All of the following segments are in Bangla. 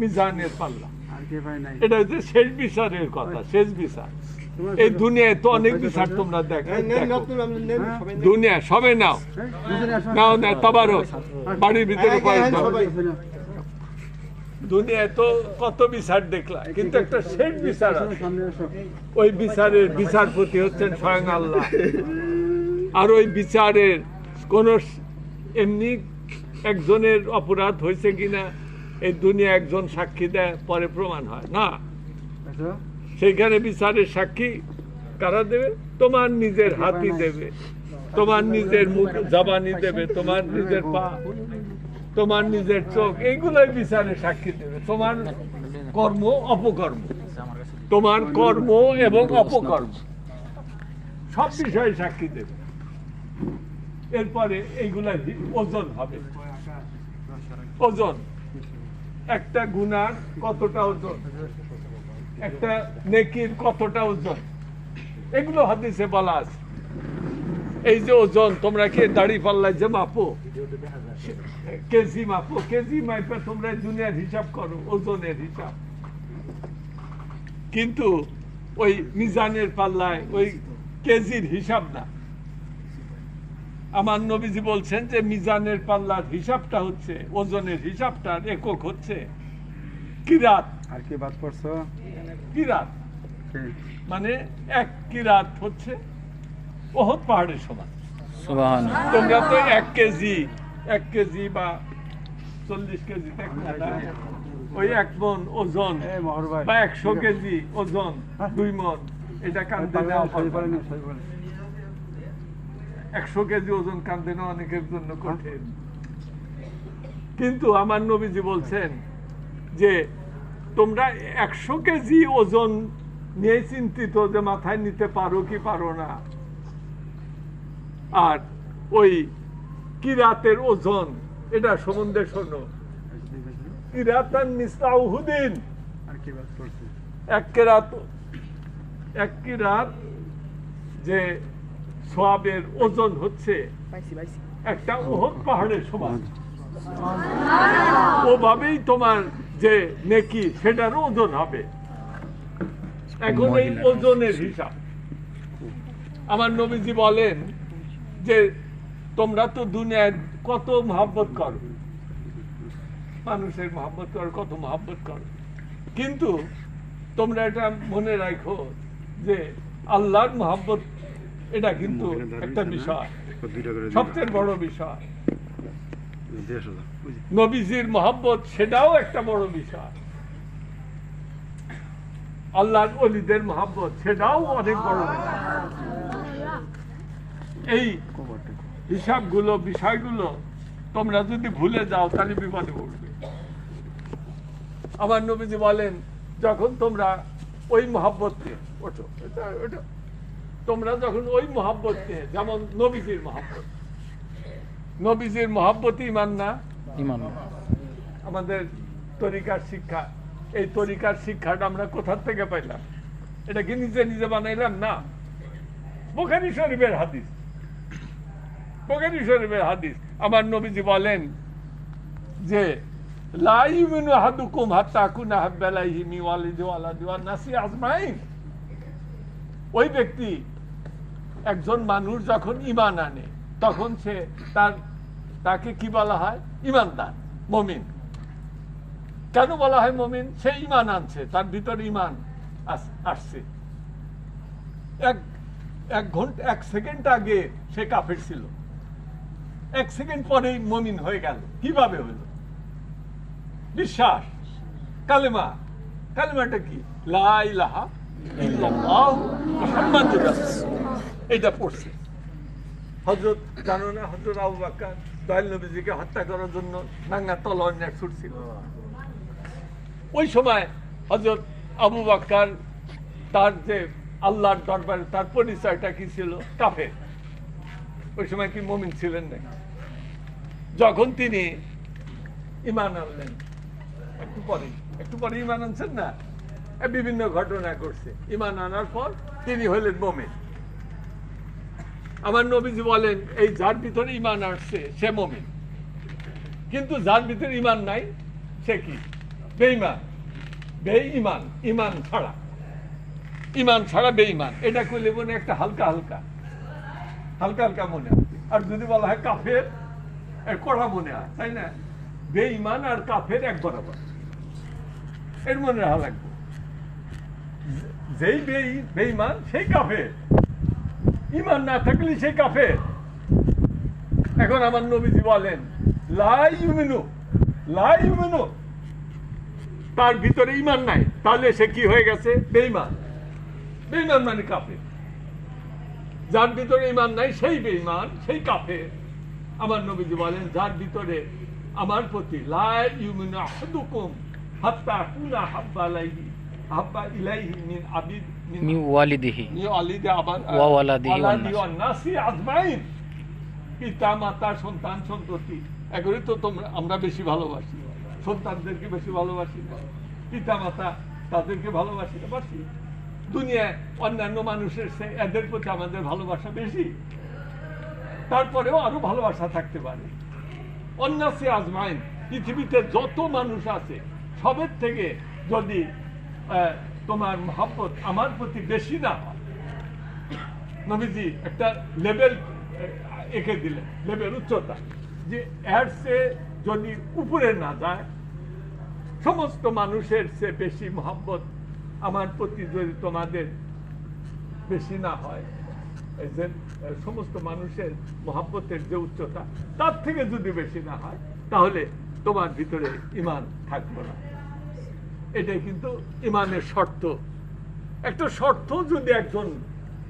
মিজানের পাল্লা আর কে ভাই নাই? এটা হচ্ছে শেষ বিচারের কথা শেষ বিচার। এই দুনিয়ায় তো অনেক বিচার তোমরা দেখো নেন, দেখো। হ্যাঁ? দুনিয়া সবে নাও। হ্যাঁ? নাও না তাবারও বাড়ির ভিতরে হ্যাঁ, হ্যাঁ। দুনিয়ায় তো কত বিচার দেখলাম কিন্তু একটা শেষ বিচার ওই বিচারের বিচারপতি হচ্ছেন স্বয়ং আল্লাহ। আর ওই বিচারের কোন এমনি একজনের অপরাধ হয়েছে কিনা এই দুনিয়া একজন সাক্ষী দেয় পরে প্রমাণ হয়। না। আসো সেইখানে বিচারের সাক্ষী কারা দেবে? তোমার নিজের হাতই দেবে। তোমার নিজের মুখ জবানি দেবে তোমার নিজের পা। তোমার নিজের চোখ এইগুলোই বিচারে সাক্ষী দেবে। তোমার কর্ম অপকর্ম। তোমার কর্ম এবং অপকর্ম। সব বিষয়ে সাক্ষী দেবে। এরপরে এইগুলা ওজন হবে। ওজন। একটা গুনার কতটা ওজন? একটা নেকির কতটা ওজন? এগুলো হাদিসে বলা আছে। এই যে ওজন, তোমরা কি দাড়ি পাল্লায় যে মাপো? কেজি মাপো। কেজি মাইপে তোমরা দুনিয়ার হিসাব করো, ওজনের হিসাব। কিন্তু ওই মিজানের পাল্লায় ওই কেজির হিসাব না। আমার নবীজি বলছেন যে মিজানের পাল্লার হিসাবটা হচ্ছে ওজনের হিসাবটার একক হচ্ছে। কিরাত আর কি বাদ পড়ছো? কিরাত মানে এক কিরাত হচ্ছে? ওহত পাহাড়ের সমান। তোমরা তো এক কেজি এক কেজি বা চল্লিশ কেজি দেখো ওই এক মন ওজন এ মহর ভাই। বা একশো কেজি ওজন দুই মন। এটা কান্দে পারবে নেওয়া না, সহি পারে পারবে না, না। সহি পারে না। একশো কেজি ওজন কান্দে নেওয়া অনেকের জন্য কঠিন। কিন্তু আমার নবীজি বলছেন যে তোমরা একশো কেজি ওজন নিয়ে চিন্তিত যে মাথায় নিতে পারো কি পারো না। আর ওই কিরাতের ওজন এটা সম্বন্ধে শোনো। কিরাতান এক কেরাত এক কিরাত যে সোয়াবের ওজন হচ্ছে একটা ওহদ পাহাড়ের সমান। ওভাবেই তোমার যে নেকি সেটার ওজন হবে। এখন এই ওজনের হিসাব। আমার নবীজি বলেন যে তোমরা তো দুনিয়ায় কত মহাব্বত করো। মানুষের মহাব্বত করো কত মহাব্বত করো। কিন্তু তোমরা এটা মনে রাখো যে আল্লাহর মহাব্বত এটা কিন্তু একটা বিষয়। সবচেয়ে বড় বিষয়। নবীজির মহাব্বত সেটাও একটা বড় বিষয়। আল্লাহর অলিদের মহাব্বত সেটাও অনেক বড় বিষয়। এই হিসাবগুলো বিষয়গুলো তোমরা যদি ভুলে যাও তাহলে বিপদে পড়বে। আমার নবীজি বলেন যখন তোমরা ওই মহাব্বতকে ওঠো এটা ওটা তোমরা যখন ওই মহাব্বতকে যেমন নবীজির মহাব্বত। নবীজির মহাব্বত ইমান না? ইমান আমাদের তরিকার শিক্ষা এই তরিকার শিক্ষাটা আমরা কোথা থেকে পাইলাম? এটা কি নিজে নিজে বানাইলাম না? বোখারি শরীফের হাদিস। বোখারি শরীফের হাদিস। আমার নবীজি বলেন যে লা ইউমিনু হাত্তা আকুনা হাব্বালাইহি মি ওয়ালাদি ওয়ান নাসি আজমাইন। ওই ব্যক্তি একজন মানুষ যখন ইমান আনে, তখন সে তার, তাকে কি বলা হয়? ইমানদার মমিন। কেন বলা হয় মমিন? সে ইমান আনছে, তার ভিতরে ইমান আসছে। এক এক ঘণ্টা, এক সেকেন্ড আগে সে কাফের ছিল। এক সেকেন্ড পরেই মমিন হয়ে গেল। কীভাবে হলো? বিশ্বাস? কালেমা? কালেমাটা কি? লা ইলাহা ইল্লাল্লাহ মুহাম্মাদুর রাসূলুল্লাহ। এটা পড়ছে। হজরত জানো না হজরত আবু বাক্কার দয়াল নবীজিকে হত্যা করার জন্য নাঙ্গা তলোয়ার নিয়ে ছুটছিল ওই সময় হজরত আবু বাক্কার তার যে আল্লাহর দরবারে তার পরিচয়টা কি ছিল? কাফের। ওই সময় কি মমিন ছিলেন না যখন তিনি ইমান আনলেন, একটু পরে একটু পরে ইমান আনছেন না? বিভিন্ন ঘটনা করছে ইমান আনার পর তিনি হলেন মমিন। আমার নবীজি বলেন, এই যার ভিতরে ইমান আসছে, সে মমিন। কিন্তু যার ভিতরে ইমান নাই, সে কি? বেঈমান। বেঈমান ইমান ছাড়া। ইমান ছাড়া বেঈমান। এটা করলে মনে একটা হালকা হালকা। হালকা হালকা মনে আর যদি বলা হয় কাফের কড়া মনে হয়, তাই না? বেঈমান আর কাফের এক বরাবর। এর মনে রাখা লাগবে। যেই বেই বেঈমান, সেই কাফের। ইমান না থাকলে সেই কাফের। এখন আমার নবীজি বলেন লাই ইউমিনু লাই ইউমিনু। তার ভিতরে ইমান নাই। তাহলে সে কি হয়ে গেছে? বেঈমান। বেঈমান মানে কাফের। যার ভিতরে ইমান নাই, সেই বেঈমান, সেই কাফের। আমার নবীজি বলেন, যার ভিতরে আমার প্রতি লাই ইউমিনু আহাদুকুম, হাত্তা কুনা হাব্বা আলাইহি হাব্বা ইলাইহি মিন আবিদ মিন ওয়ালিদিহি নি অলিদে আবার ওয়া ওয়ালাদিহি ওয়ান নাসি আজমাইন পিতা মাতা সন্তান সন্ততি। এগুলি তো তোমরা আমরা বেশি ভালোবাসি। সন্তানদেরকে বেশি ভালোবাসি। না পিতা মাতা তাদেরকে ভালোবাসি না বাসি। দুনিয়ায় অন্যান্য মানুষের সে এদের প্রতি আমাদের ভালোবাসা বেশি। তারপরেও আরও ভালোবাসা থাকতে পারে। অন্যাসি আজমাইন। পৃথিবীতে যত মানুষ আছে সবের থেকে যদি তোমার মহাব্বত আমার প্রতি বেশি না নবীজি একটা লেভেল এঁকে দিলেন লেভেল উচ্চতা, যে এর সে যদি উপরে না যায়, সমস্ত মানুষের সে বেশি মহাব্বত আমার প্রতি যদি তোমাদের বেশি না হয় সমস্ত মানুষের মহাব্বতের যে উচ্চতা, তার থেকে যদি বেশি না হয়, তাহলে তোমার ভিতরে ইমান থাকবে না। এটাই কিন্তু ইমানের শর্ত। একটা শর্ত যদি একজন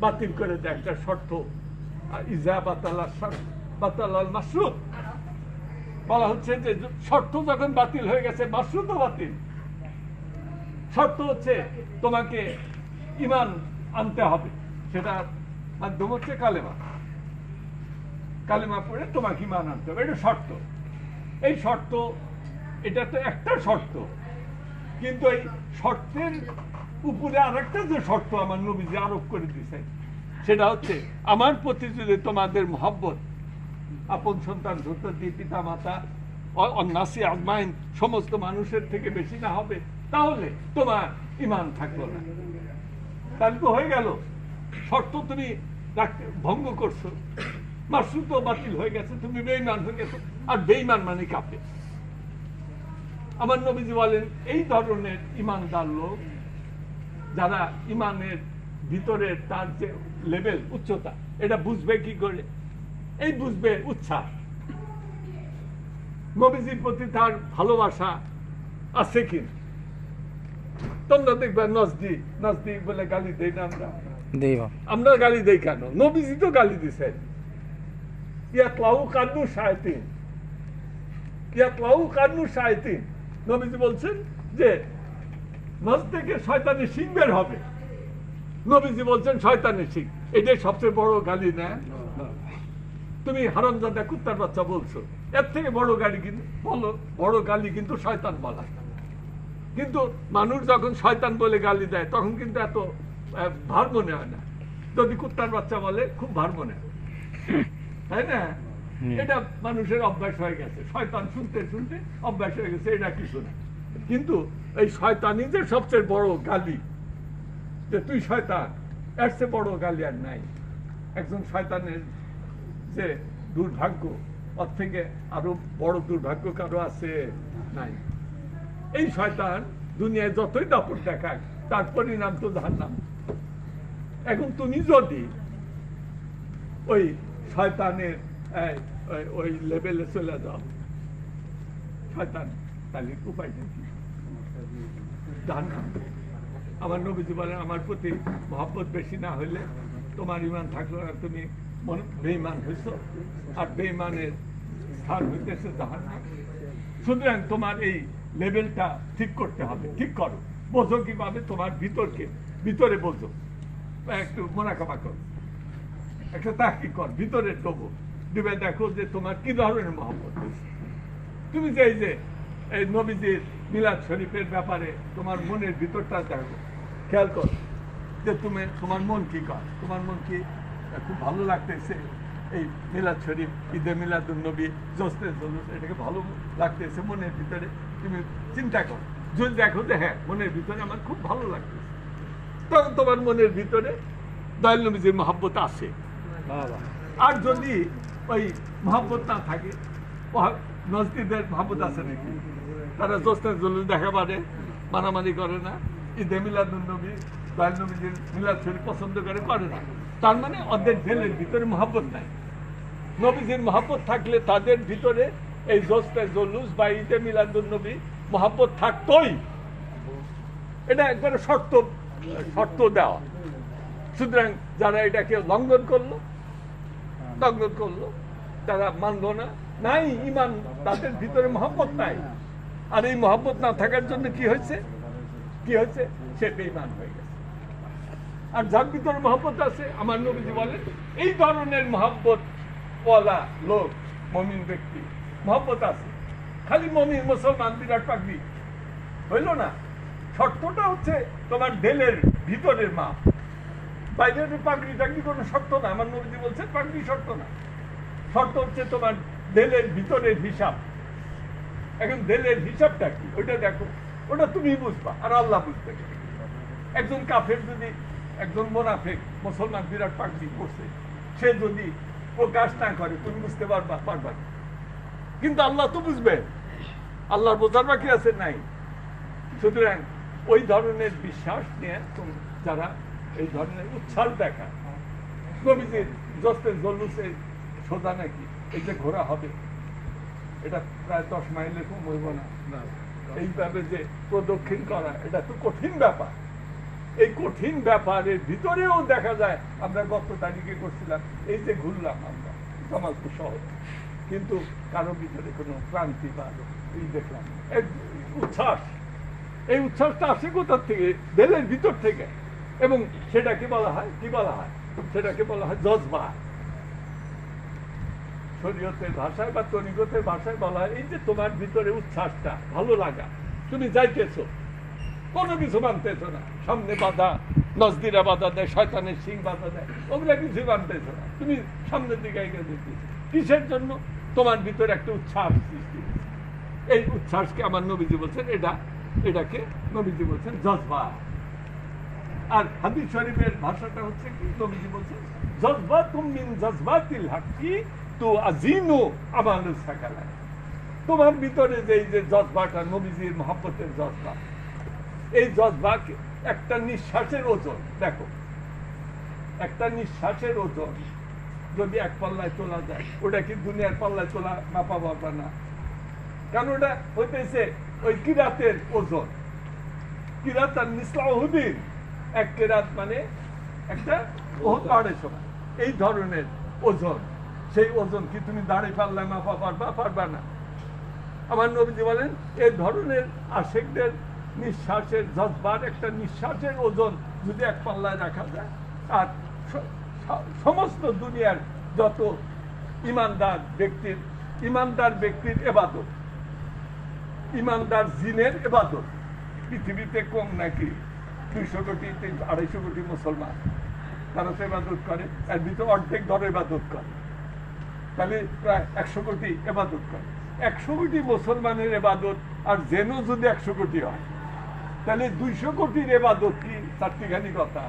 বাতিল করে দেয়, একটা শর্ত ইজা বাতালা বাতালাল মাসরুদ বলা হচ্ছে যে শর্ত যখন বাতিল হয়ে গেছে মাসরুদও বাতিল। শর্ত হচ্ছে তোমাকে ইমান আনতে হবে। সেটা মাধ্যম হচ্ছে কালেমা। কালেমা পড়ে তোমাকে ইমান আনতে হবে। এটা শর্ত। এই শর্ত, এটা তো একটা শর্ত। কিন্তু এই শর্তের উপরে আরেকটা যে শর্ত আমার নবীজি আরোপ করে দিয়েছেন, সেটা হচ্ছে, আমার প্রতি যদি তোমাদের মহাব্বত, আপন সন্তান সন্ততি পিতা মাতা অন্যাসী আজমাইন সমস্ত মানুষের থেকে বেশি না হবে, তাহলে তোমার ইমান থাকল না। তাহলে তো হয়ে গেল। শর্ত তুমি ভঙ্গ করছ। মাসুদ বাতিল হয়ে গেছে, তুমি বেইমান হয়ে গেছো। আর বেইমান মানে কাপে আমার নবীজি বলেন এই ধরনের ইমানদার লোক যারা ইমানের ভিতরের তার যে লেভেল উচ্চতা এটা বুঝবে কি করে? এই বুঝবে উচ্ছ্বাস। নবীজির প্রতি তার ভালোবাসা আছে কি তোমরা দেখবে নজদি নজদি বলে গালি দেই না আমরা? আমরা গালি দেই কেন? নবীজি তো গালি দিছেন। ইয়াতলাউ কান্নু শায়তিন। ইয়াতলাউ কান্নু শায়তিন। নবীজি বলছেন যে মাছ থেকে শয়তানের সিং বের হবে। নবীজি বলছেন শয়তানের সিং এটাই সবচেয়ে বড় গালি না? তুমি হারামজাদা কুত্তার বাচ্চা বলছো। এর থেকে বড় গালি কিন্তু বলো, বড় গালি কিন্তু শয়তান বলা। কিন্তু মানুষ যখন শয়তান বলে গালি দেয়, তখন কিন্তু এত ভার মনে হয় না। যদি কুত্তার বাচ্চা বলে, খুব ভার মনে হয়। তাই না। এটা মানুষের অভ্যাস হয়ে গেছে। শয়তান শুনতে শুনতে অভ্যাস হয়ে গেছে, এটা কিছু না কিন্তু এই শয়তানই যে সবচেয়ে বড় গালি, যে তুই শয়তান, এর চেয়ে বড় গালি আর নাই। একজন শয়তানের যে দুর্ভাগ্য, ওর থেকে আরও বড় দুর্ভাগ্য কারও আছে? নাই। এই শয়তান দুনিয়ায় যতই দাপট দেখায় তার পরিণাম তো ধার নাম এখন তুমি যদি ওই শয়তানের এই, ওই- লেভেলে চলে যাও শয়তান তাহলে উপায় জাহান্নাম। আমার নবীজি বলেন আমার প্রতি মহব্বত বেশি না হইলে তোমার ইমান থাকল না তুমি বেইমান হয়েছ আর বেইমানের স্থান হইতেছে জাহান্নাম। সুতরাং তোমার এই লেভেলটা ঠিক করতে হবে ঠিক করো। বোঝো কীভাবে তোমার ভিতরকে ভিতরে বোঝো। একটু মোনাকামা করো। একটা তাকি কর ভিতরে ডোবো। ডুবে দেখো যে তোমার কি ধরনের মহব্বত তুমি এই যে এই নবীজির মিলাদ শরীফের ব্যাপারে তোমার মনের ভিতরটা দেখো। খেয়াল করো যে তুমি তোমার মন কি কর? তোমার মন কি খুব ভালো লাগতেছে এই মিলাদ শরীফ ঈদে মিলাদুল নবী জোস্তে জলুস এটাকে ভালো লাগতেছে মনের ভিতরে। তুমি চিন্তা করো। যদি দেখো যে হ্যাঁ মনের ভিতরে আমার খুব ভালো লাগতেছে। তখন তোমার মনের ভিতরে দয়াল নবীজির মহাব্বত আছে। আর যদি ওই মহাব্বত না থাকে নজদিদের মহাব্বত আছে নাকি? তারা জোস্তের জলুস দেখা পারে, মারামারি করে না। ঈদে মিলাদুল নবী দয়াল নবীজির মিলাদ শরীফ পছন্দ করে করে না। তার মানে অর্ধেক জেলের ভিতরে মহাব্বত নাই। নবীজির মহাব্বত থাকলে তাদের ভিতরে এই জোস্তের জলুস বা ঈদে মিলাদুল নবী মহাব্বত থাকতোই। এটা একবারে শর্ত শর্ত দেওয়া। সুতরাং যারা এটাকে লঙ্ঘন করল লঙ্ঘন করল, তারা মানলো না। নাই ইমান তাদের ভিতরে মহব্বত নাই। আর এই মহব্বত না থাকার জন্য কি হয়েছে? কি হয়েছে? সে বেইমান হয়ে গেছে। আর যার ভিতরে মহব্বত আছে, আমার নবীজি বলেন, এই ধরনের মহব্বত ওয়ালা লোক, মমিন ব্যক্তি, মহব্বত আছে। খালি মমিন মুসলমান বিরাট পাগড়ি। হইল না। শর্তটা হচ্ছে তোমার দেলের ভিতরের মাপ। কোনো শর্ত না, আমার নবীজি বলছে পাগড়ি শর্ত না। শর্ত হচ্ছে তোমার দেলের ভিতরের হিসাব। এখন দেলের হিসাবটা কি? ওইটা দেখো। ওটা তুমি বুঝবা, আর আল্লাহ বুঝবে। একজন কাফের যদি, একজন মোনাফেক, মুসলমান বিরাট পাগড়ি করছে সে যদি প্রকাশ না করে, তুমি বুঝতে পারবা পারবা। কিন্তু আল্লাহ তো বুঝবে। আল্লাহর বোঝার বাকি আছে নাই। সুতরাং ওই ধরনের বিশ্বাস নিয়ে যারা এই ধরনের উচ্ছ্বাস দেখা নবীজির সোজা নাকি এই যে ঘোরা হবে এটা প্রায় দশ মাইলের কম হইব না। এইভাবে যে প্রদক্ষিণ করা এটা তো কঠিন ব্যাপার। এই কঠিন ব্যাপারের ভিতরেও দেখা যায় আমরা গত তারিখে করছিলাম এই যে ঘুরলাম আমরা জামালপুর শহর। কিন্তু কারও ভিতরে কোনো ক্রান্তি বা এই দেখলাম এক উচ্ছ্বাস। এই উচ্ছ্বাসটা আসে কোথার থেকে? দেলের ভিতর থেকে। এবং সেটাকে বলা হয়? কি বলা হয়? সেটাকে বলা হয়? জজবা। শরীয়তের ভাষায় বা তরিগতের ভাষায় বলা হয়, এই যে তোমার ভিতরে উচ্ছ্বাসটা, ভালো লাগা, তুমি যাইতেছো। কোনো কিছু মানতেছ না। সামনে বাধা নজদিরা বাধা দেয়, শয়তানের সিং বাধা দেয়, ওগুলা কিছু মানতেছ না। তুমি সামনের দিকে এগিয়ে কিসের জন্য? তোমার ভিতরে একটা উচ্ছ্বাস সৃষ্টি এই উচ্ছ্বাসকে আমার নবীজি বলছেন, এটা, এটাকে নবীজি বলছেন জজবা। আর হাদিস শরীফের ভাষাটা হচ্ছে কি? নবীজি বলছেন? জজবা তুমিন জজবাতিল হাক্কি তো আজিনু আমানুস সাকালা। তোমার ভিতরে যে যে জজবাটা, নবীজির মহাব্বতের জজবা, এই জজবা একটা নিঃশ্বাসের ওজন, দেখো, একটা নিঃশ্বাসের ওজন যদি এক পাল্লায় তোলা যায়, ওটা কি দুনিয়ার পাল্লায় তোলা মাপা পারবে না? কারণ ওটা হইতেছে ওই কিরাতের ওজন। কিরাত আর নিসলাহুদ্দিন এক কেরাত মানে একটা পাহাড়ের সময়। এই ধরনের ওজন, সেই ওজন কি তুমি দাঁড়িয়ে পাল্লায় মাপা পারবা? পারবা না। আমার নবীজি বলেন এই ধরনের আশেকদের নিঃশ্বাসের, জজবার একটা নিঃশ্বাসের ওজন যদি এক পাল্লায় রাখা যায়, আর সমস্ত দুনিয়ার যত ইমানদার ব্যক্তির ইমানদার ব্যক্তির এবাদত, ইমানদার জিনের এবাদত, পৃথিবীতে কম নাকি? দুইশো কোটি তিন- আড়াইশো কোটি মুসলমান। তারা তো এবাদত করে এর ভিতরে অর্ধেক ধরে এবাদত করে। তাহলে প্রায় একশো কোটি এবাদত করে। একশো কোটি মুসলমানের এবাদত আর জেনও যদি একশো কোটি হয়। তাহলে দুইশো কোটির এবাদত কি? চারটিখানি কথা।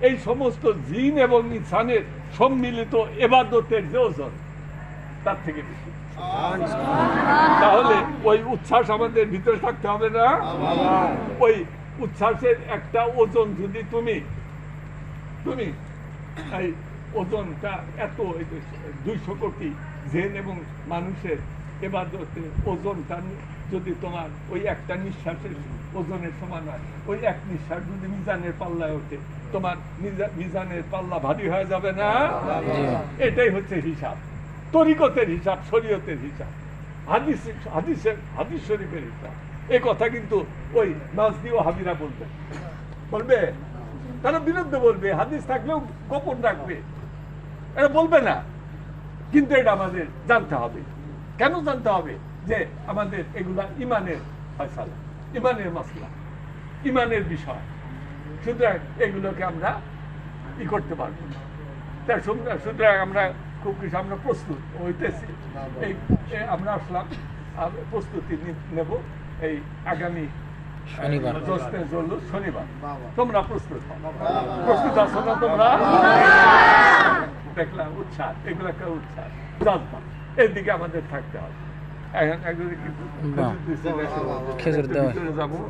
এই সমস্ত জিন এবং ইনসানের সম্মিলিত এবাদতের যে ওজন তার থেকে বেশি। তাহলে ওই উচ্ছ্বাস আমাদের ভিতরে থাকতে হবে না? ওই উচ্ছ্বাসের একটা ওজন যদি তুমি তুমি, এই ওজনটা এত দুইশো কোটি জেন এবং মানুষের এবাদতের ওজনটা যদি তোমার ওই একটা নিঃশ্বাসের ওজনের সমান হয়, ওই এক নিঃশ্বাস যদি মিজানের পাল্লায় ওঠে, তোমার মিজা- মিজানের পাল্লা ভারী হয়ে যাবে না? এটাই হচ্ছে হিসাব। তরিকতের হিসাব, শরীয়তের হিসাব হাদিস হাদিসের, হাদিস শরীফের হিসাব। এই কথা কিন্তু ওই নাজদি ও হাবিরা বলবে। বলবে? তারা বিরুদ্ধে বলবে, হাদিস থাকলেও গোপন রাখবে। এটা বলবে না। কিন্তু এটা আমাদের জানতে হবে। কেন জানতে হবে? যে আমাদের এগুলা ইমানের ফয়সালা, ইমানের মাসলা, ইমানের বিষয়। সুতরাং এগুলোকে আমরা ই করতে পারব না। তার সুতরাং আমরা খুব কিছু আমরা প্রস্তুত হইতেছি। এই আমরা আসলাম প্রস্তুতি নেব। এই আগামী শনিবার। শনিবার। তোমরা প্রস্তুত প্রস্তুত আছো না তোমরা? দেখলাম উৎসাহ এগুলো একটা উৎসাহ জজবা এদিকে আমাদের থাকতে হবে। এখন একদিকে কিন্তু খেজুর দেওয়া।